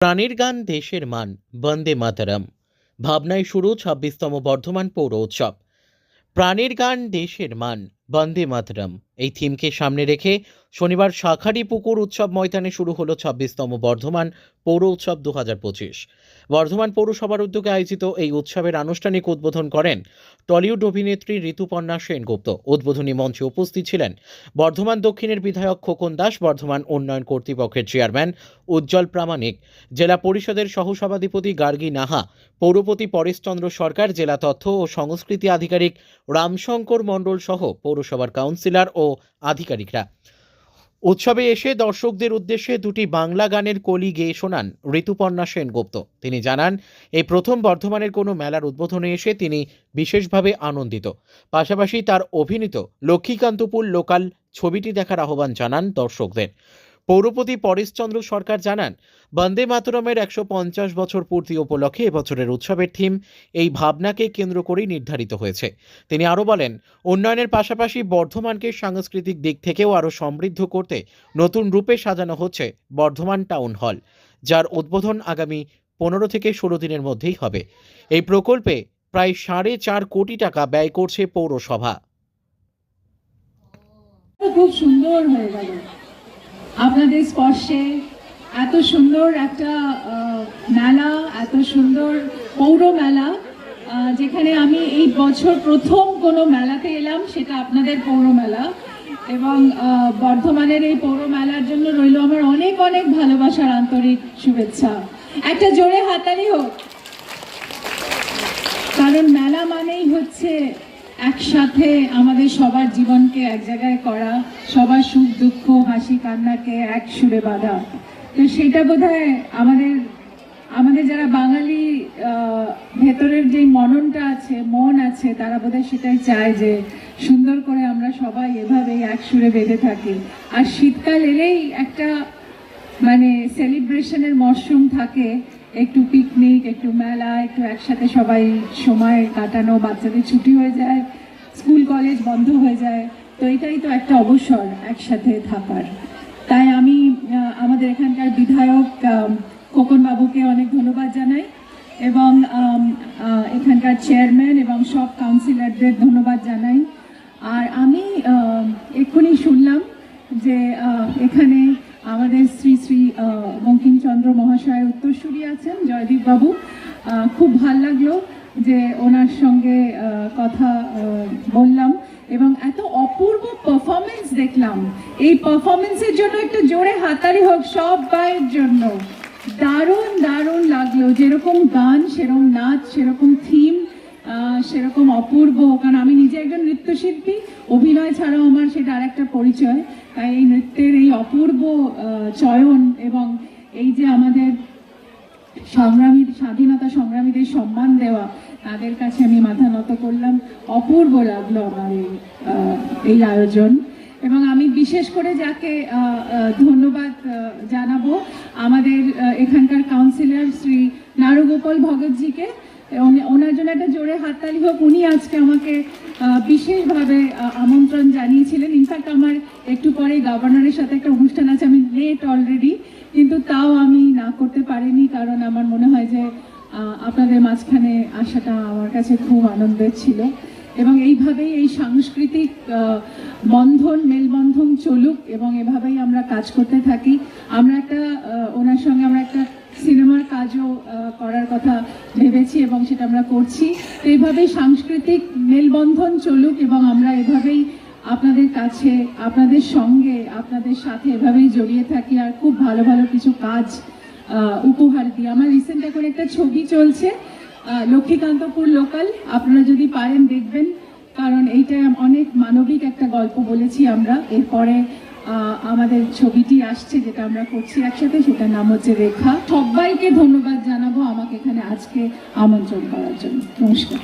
প্রাণীর গান দেশের মান, বন্দে মাতারাম। ভাবনায় শুরু ছাব্বিশতম বর্ধমান পৌর উৎসব। প্রাণের গান দেশের মান বন্দে মাতরম। এই থিমকে সামনে রেখে শনিবার শাখারি পুকুর উৎসব ময়দানে শুরু হলো ছাব্বিশতম বর্ধমান পৌর উৎসব দু বর্ধমান পৌরসভার উদ্যোগে আয়োজিত এই উৎসবের আনুষ্ঠানিক উদ্বোধন করেন টলিউড অভিনেত্রী ঋতুপর্ণা সেনগুপ্ত। উদ্বোধনী মঞ্চে উপস্থিত ছিলেন বর্ধমান দক্ষিণের বিধায়ক খোকন দাস, বর্ধমান উন্নয়ন কর্তৃপক্ষের চেয়ারম্যান উজ্জ্বল প্রামাণিক, জেলা পরিষদের সহসভাধিপতি গার্গী নাহা, পৌরপতি পরেশচন্দ্র সরকার, জেলা তথ্য ও সংস্কৃতি আধিকারিক রামশঙ্কর মণ্ডল সহ পৌরসভার কাউন্সিলর ও আধিকারিকরা। উৎসবে এসে দর্শকদের উদ্দেশ্যে দুটি বাংলা গানের কলি গেয়ে শোনান ঋতুপর্ণা সেনগুপ্ত। তিনি জানান, এই প্রথম বর্ধমানের কোনো মেলার উদ্বোধনে এসে তিনি বিশেষভাবে আনন্দিত। পাশাপাশি তার অভিনীত লক্ষ্মীকান্তপুর লোকাল ছবিটি দেখার আহ্বান জানান দর্শকদের। পৌরপতি পরেশচন্দ্র সরকার জানান, বন্দে মাতরমের একশো পঞ্চাশ বছর পূর্তি উপলক্ষে এবছরের উৎসবের থিম এই ভাবনাকে কেন্দ্র করেই নির্ধারিত হয়েছে। তিনি আরও বলেন, উন্নয়নের পাশাপাশি বর্ধমানকে সাংস্কৃতিক দিক থেকেও আরও সমৃদ্ধ করতে নতুন রূপে সাজানো হচ্ছে বর্ধমান টাউন হল, যার উদ্বোধন আগামী পনেরো থেকে ষোলো দিনের মধ্যেই হবে। এই প্রকল্পে প্রায় সাড়ে চার কোটি টাকা ব্যয় করছে পৌরসভা। খুব সুন্দর হয়ে গেল। আপনাদের স্পর্শে এত সুন্দর একটা মেলা, এত সুন্দর পৌর মেলা যেখানে আমি এই বছর প্রথম কোনো মেলাতে এলাম, সেটা আপনাদের পৌর মেলা। এবং বর্ধমানের এই পৌর মেলার জন্য রইল আমার অনেক অনেক ভালোবাসার আন্তরিক শুভেচ্ছা। একটা জোরে হাতালি হোক। কারণ মেলা মানেই হচ্ছে একসাথে আমাদের সবার জীবনকে এক জায়গায় করা, সবার সুখ, দুঃখ, হাসি, কান্নাকে এক সুরে বাঁধা। তো সেটা বোধহয় আমাদের আমাদের যারা বাঙালি ভেতরের যে মননটা আছে, মন আছে, তারা বোধহয় সেটাই চায় যে সুন্দর করে আমরা সবাই এভাবেই এক সুরে বেঁধে থাকি। আর শীতকাল এলেই একটা মানে সেলিব্রেশনের মরশুম থাকে, একটু পিকনিক, একটু মেলা, একটু একসাথে সবাই সময় কাটানো, বাচ্চাদের ছুটি হয়ে যায় কলেজ বন্ধ হয়ে যায়, তো এটাই তো একটা অবসর একসাথে থাকার। তাই আমি আমাদের এখানকার বিধায়ক খোকন বাবুকে অনেক ধন্যবাদ জানাই এবং এখানকার চেয়ারম্যান এবং সব কাউন্সিলরদের ধন্যবাদ জানাই। আর আমি এক্ষুনি শুনলাম যে এখানে আমাদের শ্রী শ্রী বঙ্কিমচন্দ্র মহাশয়ের উত্তরসূরি আছেন, জয়দীপ বাবু। খুব ভালো লাগল। যে ওনার সঙ্গে কথা বললাম এবং এত অপূর্ব পারফরমেন্স দেখলাম। এই পারফরমেন্সের জন্য একটু জোরে হাতারি হোক সব গায়ের জন্য। দারুণ দারুণ লাগল। যেরকম গান, সেরকম নাচ, সেরকম থিম সেরকম অপূর্ব। কারণ আমি নিজে একজন নৃত্যশিল্পী, অভিনয় ছাড়াও আমার সেটা আর একটা পরিচয়। তাই এই নৃত্যের এই অপূর্ব চয়ন এবং এই যে আমাদের সংগ্রামী স্বাধীনতা সংগ্রামীদের সম্মান দেওয়া, তাদের কাছে আমি মাথা নত করলাম। অপূর্ব লাগল আমার এই আয়োজন। এবং আমি বিশেষ করে যাকে ধন্যবাদ জানাব, আমাদের এখানকার কাউন্সিলর শ্রী নারুগোপাল ভগতজিকে ওনার জন্য একটা জোরে হাততালি হোক। উনি আজকে আমাকে বিশেষভাবে আমন্ত্রণ জানিয়েছিলেন। ইনফ্যাক্ট আমার একটু পরে গভর্নরের সাথে একটা অনুষ্ঠান আছে। আমি লেট অলরেডি কিন্তু তাও আমি না করতে পারিনি কারণ আমার মনে হয় যে আপনাদের মাঝখানে আসাটা আমার কাছে খুব আনন্দের ছিল। এবং এইভাবেই এই সাংস্কৃতিক বন্ধন, মেলবন্ধন চলুক এবং এভাবেই আমরা কাজ করতে থাকি। আমরা একটা ওনার সঙ্গে আমরা একটা সিনেমার কাজও করার কথা ভেবেছি এবং সেটা আমরা করছি। তো এইভাবেই সাংস্কৃতিক মেলবন্ধন চলুক এবং আমরা এভাবেই আপনাদের কাছে, আপনাদের সঙ্গে, আপনাদের সাথে এভাবেই জড়িয়ে থাকি। আর খুব ভালো ভালো কিছু কাজ উপহার দিই আমার রিসেন্ট এখন একটা ছবি চলছে লক্ষ্মীকান্তপুর লোকাল আপনারা যদি পারেন দেখবেন, কারণ এইটা অনেক মানবিক একটা গল্প বলেছি আমরা। এরপরে আমাদের ছবিটি আসছে যেটা আমরা করছি একসাথে, সেটার নাম হচ্ছে রেখা। সবাইকে ধন্যবাদ জানাব আমাকে এখানে আজকে আমন্ত্রণ করার জন্য। নমস্কার।